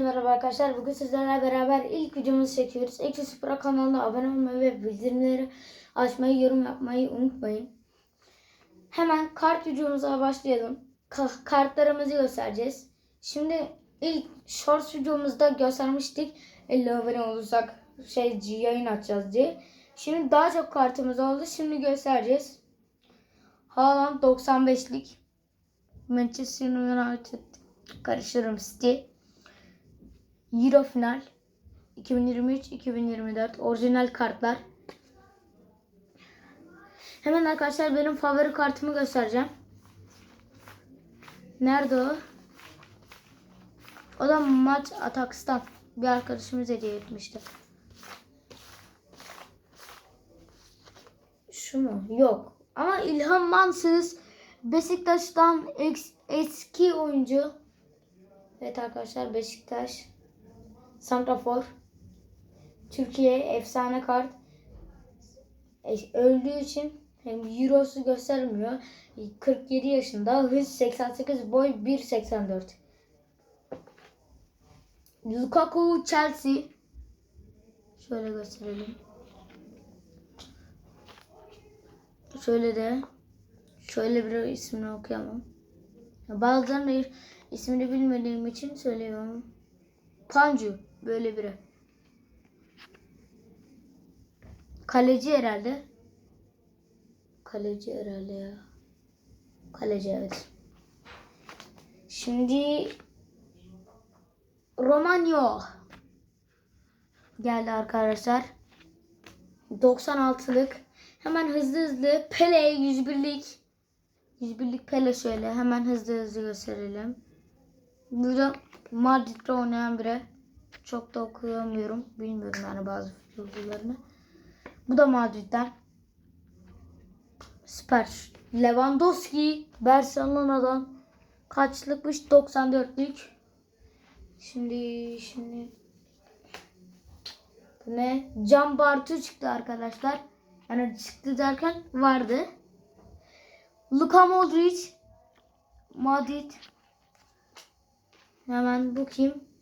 Merhaba arkadaşlar. Bugün sizlerle beraber ilk videomuzu çekiyoruz. Ekşi Spora kanalına abone olmayı ve bildirimleri açmayı, yorum yapmayı unutmayın. Hemen kart videomuza başlayalım. Ka- kartlarımızı göstereceğiz. Şimdi ilk shorts videomuzda göstermiştik. 50 abone olursak şey yayın açacağız diye. Şimdi daha çok kartımız oldu. Şimdi göstereceğiz. Haaland 95'lik. Manchester United karıştırırım City. Euro final 2023-2024 orijinal kartlar. Hemen arkadaşlar benim favori kartımı göstereceğim. Nerede o? O da maç Ataks'tan bir arkadaşımız hediye etmişti. Şu mu? Yok. Ama İlhan Mansız Beşiktaş'tan eski oyuncu. Evet arkadaşlar Beşiktaş Santrafor Türkiye efsane kart E, öldüğü için hem Euro'su göstermiyor. 47 yaşında hız 88 boy 1.84 Lukaku Chelsea Şöyle gösterelim. Şöyle de şöyle bir ismini okuyamam. Bazılarını ismini bilmediğim için söylüyorum. Pancu böyle biri. Kaleci herhalde. Kaleci herhalde ya. Kaleci evet. Şimdi Romanyo geldi arkadaşlar. 96'lık. Hemen hızlı hızlı Pele 101'lik. 101'lik Pele şöyle hemen hızlı hızlı gösterelim. Burada Madrid'de oynayan biri. Çok da okuyamıyorum. Bilmiyorum yani bazı futbolcularını. Bu da Madrid'den. Süper. Lewandowski Barcelona'dan kaçlıkmış 94'lük. Şimdi şimdi bu ne? Can Bartu çıktı arkadaşlar. Yani çıktı derken vardı. Luka Modric Madrid Hemen bu kim?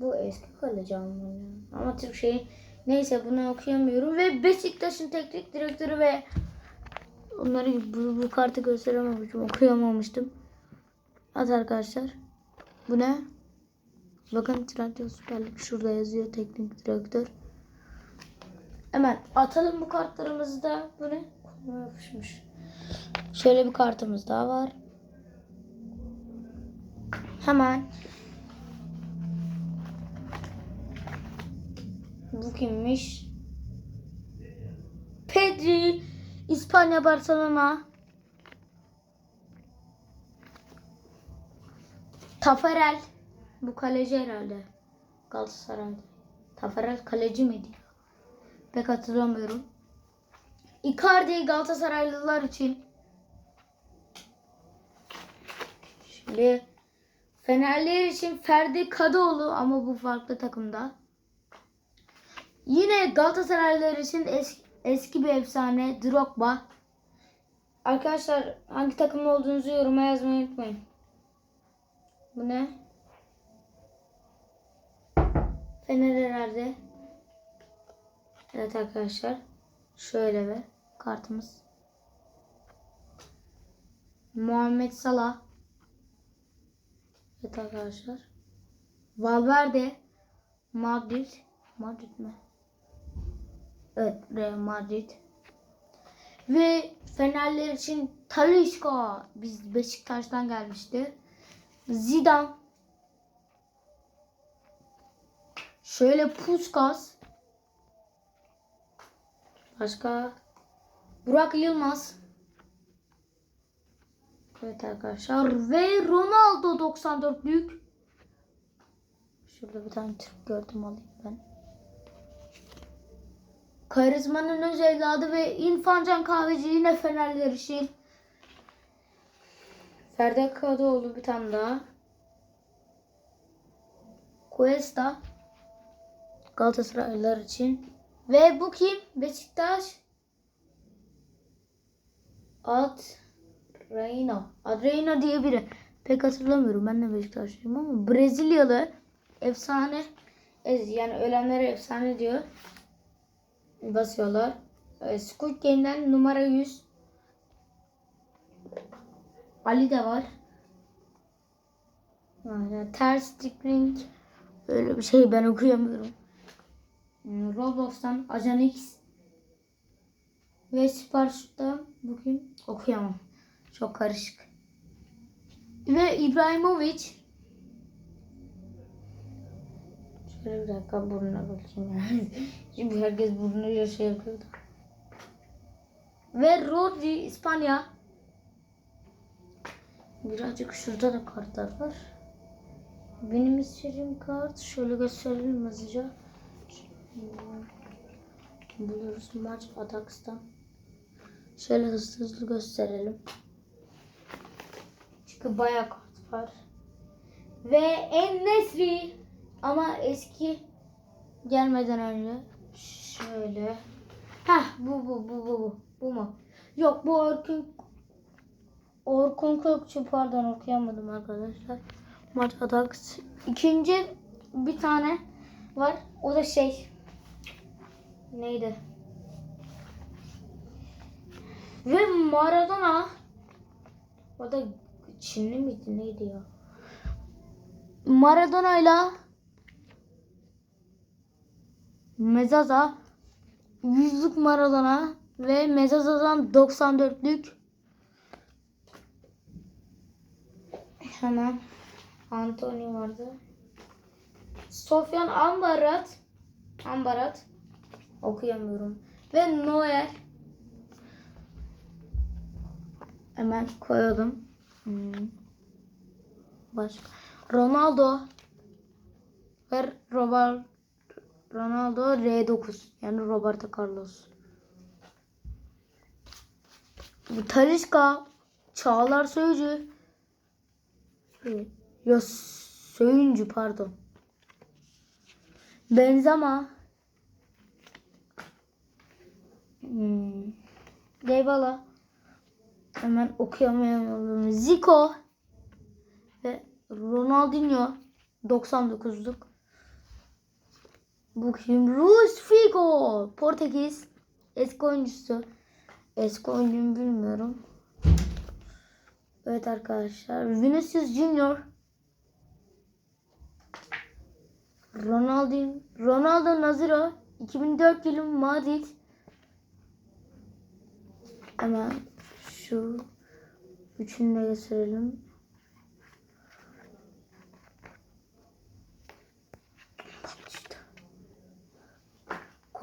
Bu eski kaleci Almanya. Ama Türk şeyi neyse bunu okuyamıyorum. Ve Beşiktaş'ın teknik direktörü ve onları bu, bu kartı gösterememiştim. Okuyamamıştım. At arkadaşlar. Bu ne? Bakın Trendyol Süper şurada yazıyor teknik direktör. Hemen atalım bu kartlarımızı da. Bu ne? Koluma yapışmış. Şöyle bir kartımız daha var. Hemen bu kimmiş? Pedri İspanya Barcelona Tafarel bu kaleci herhalde Galatasaray'da Tafarel kaleci miydi? Pek hatırlamıyorum. Icardi Galatasaraylılar için Şimdi Fenerliler için Ferdi Kadıoğlu ama bu farklı takımda. Yine Galatasaraylılar için eski, eski bir efsane Drogba. Arkadaşlar hangi takımda olduğunuzu yoruma yazmayı unutmayın. Bu ne? Fener herhalde. Evet arkadaşlar. Şöyle ve kartımız. Muhammed Salah. Evet arkadaşlar. Valverde. Madrid. Madrid mi? Evet Real Madrid. Ve Fenerler için Talisca. Biz Beşiktaş'tan gelmişti. Zidane. Şöyle Puskas. Başka. Burak Yılmaz. Evet arkadaşlar. Ve Ronaldo 94'lük. Şurada bir tane Türk gördüm alayım ben. Karizmanın öz evladı ve İrfancan Kahveci yine Fenerler için. Ferdi Kadıoğlu bir tane daha. Cuesta Galatasaraylılar için. Ve bu kim? Beşiktaş. At Reino. Adriano diye biri. pek hatırlamıyorum. Ben de Beşiktaşlıyım ama Brezilyalı efsane yani ölenlere efsane diyor. Basıyorlar. E, Squid Game'den numara 100 Ali de var. Ters string öyle bir şey ben okuyamıyorum. Hmm, Roblox'tan Ajan X ve Sparshoot'tan bugün okuyamam. Çok karışık. Ve İbrahimovic Bir dakika burnuna bakayım. Çünkü herkes burnuyla şey yapıyordu. Ve Rodri İspanya. Birazcık şurada da kartlar var. Benim istediğim kart şöyle gösterelim hızlıca. Buluruz maç Ataks'tan. Şöyle hızlı hızlı gösterelim. Çünkü bayağı kart var. Ve En Nesri ama eski gelmeden önce şöyle. Heh bu bu bu bu bu. Bu mu? Yok bu Orkun Orkun Kökçü pardon okuyamadım arkadaşlar. Maç Attacks. İkinci bir tane var. O da şey neydi? Ve Maradona o da Çinli miydi neydi ya? Maradona ile Mezaza yüzlük Maradona ve Mezaza'dan 94'lük hemen Anthony vardı. Sofyan Ambarat Ambarat okuyamıyorum. Ve Noel hemen koyalım. Hmm. Başka. Ronaldo ve Robert Ronaldo R9 yani Roberto Carlos. Talisca Çağlar Söyüncü ya Söyüncü pardon. Benzema hmm. Dybala hemen okuyamıyorum. Zico ve Ronaldinho 99'luk. Bu kim? Luis Figo. Portekiz. Eski oyuncusu. Eski oyuncumu bilmiyorum. Evet arkadaşlar. Vinicius Junior. Ronaldo, Ronaldo Naziro 2004 yılı Madrid. Hemen şu üçünü de gösterelim.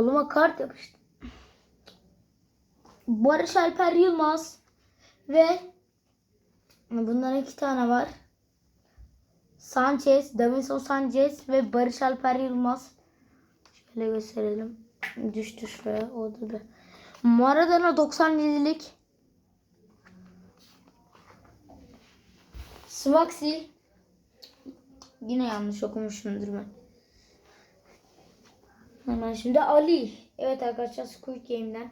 Koluma kart yapıştı. Barış Alper Yılmaz ve bunların iki tane var. Sanchez, Davinson Sanchez ve Barış Alper Yılmaz. Şöyle gösterelim. Düştü şuraya. Orada da. Maradona 97'lik. Swaxi. Yine yanlış okumuşumdur ben. Hemen şimdi Ali. Evet arkadaşlar Squid Game'den.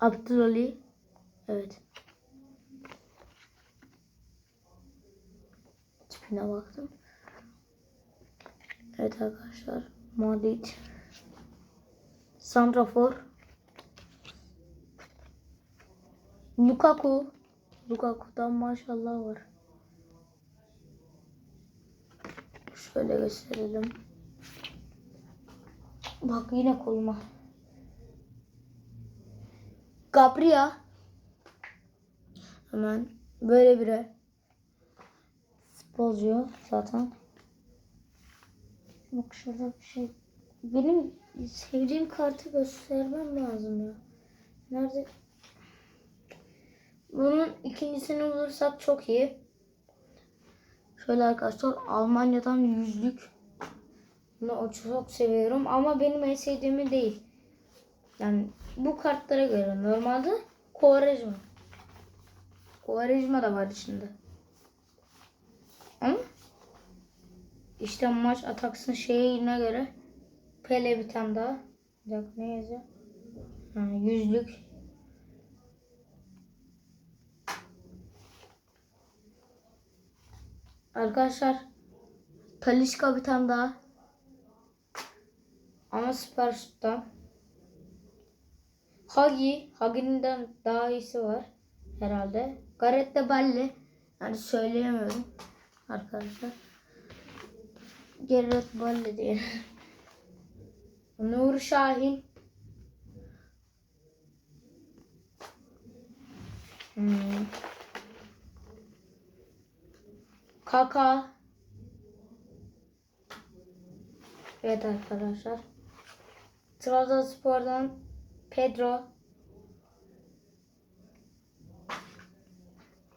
Abdülali. Evet. Tipine baktım. Evet arkadaşlar. Madrid. Santrafor. Lukaku. Lukaku'dan maşallah var. Şöyle gösterelim. Bak yine koluma. Gabriel. Hemen böyle biri. Futbolcu zaten. Bak şurada bir şey. Benim sevdiğim kartı göstermem lazım ya. Nerede? Bunun ikincisini bulursak çok iyi. Şöyle arkadaşlar Almanya'dan yüzlük. Bunu çok seviyorum ama benim en sevdiğimi değil. Yani bu kartlara göre normalde Quaresma. Quaresma da var içinde. Ama işte maç ataksın şeyine göre Pele bir tane daha. Bir dakika ne yazıyor? Ha, yüzlük. Arkadaşlar Talişka bir tane daha. Ama süper şuttan. Hagi. Hagi'nin daha iyisi var. Herhalde. Gareth de Balle. Yani söyleyemiyorum. Arkadaşlar. Gareth Balle diye. Nur Şahin. Hmm. Kaka. Evet arkadaşlar. Trabzonspor'dan Pedro.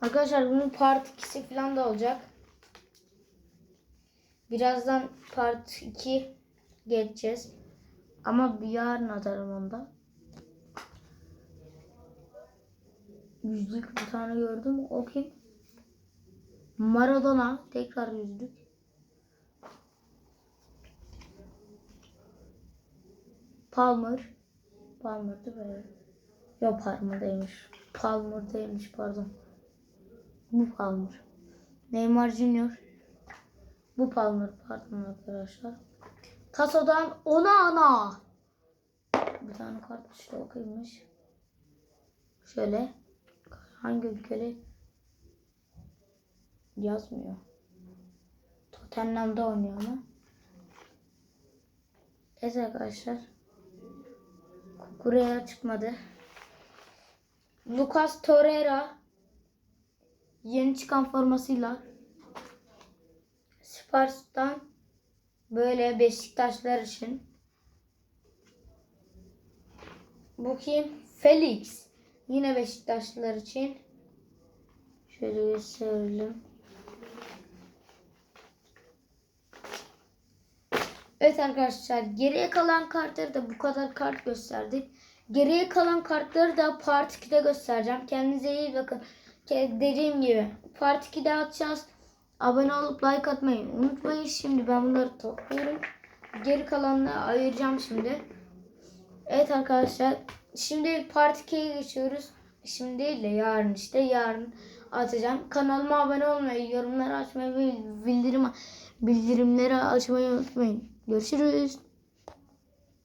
Arkadaşlar bunun part 2'si falan da olacak. Birazdan part 2 geçeceğiz. Ama bir yarın atarım onda. Yüzlük bir tane gördüm. O kim? Maradona. Tekrar yüzlük. Palmer. Palmer değil mi? Yok Palmer değilmiş. Palmer değilmiş pardon. Bu Palmer. Neymar Junior. Bu Palmer pardon arkadaşlar. Taso'dan ona ana. Bir tane kart işte okuymuş. Şöyle. Hangi ülkeli? Yazmıyor. Tottenham'da oynuyor ama. Evet arkadaşlar. Kukureya çıkmadı. Lucas Torreira yeni çıkan formasıyla Spars'tan böyle Beşiktaşlar için bu kim? Felix. Yine Beşiktaşlılar için. Şöyle gösterelim. Evet arkadaşlar geriye kalan kartları da bu kadar kart gösterdik. Geriye kalan kartları da Part 2'de göstereceğim. Kendinize iyi bakın. Dediğim gibi Part 2'de atacağız. Abone olup like atmayı unutmayın. Şimdi ben bunları topluyorum. Geri kalanını ayıracağım şimdi. Evet arkadaşlar. Şimdi Part 2'ye geçiyoruz. Şimdi değil de yarın işte. Yarın atacağım. Kanalıma abone olmayı, yorumları açmayı ve bildirim bildirimleri açmayı unutmayın. 몇 시를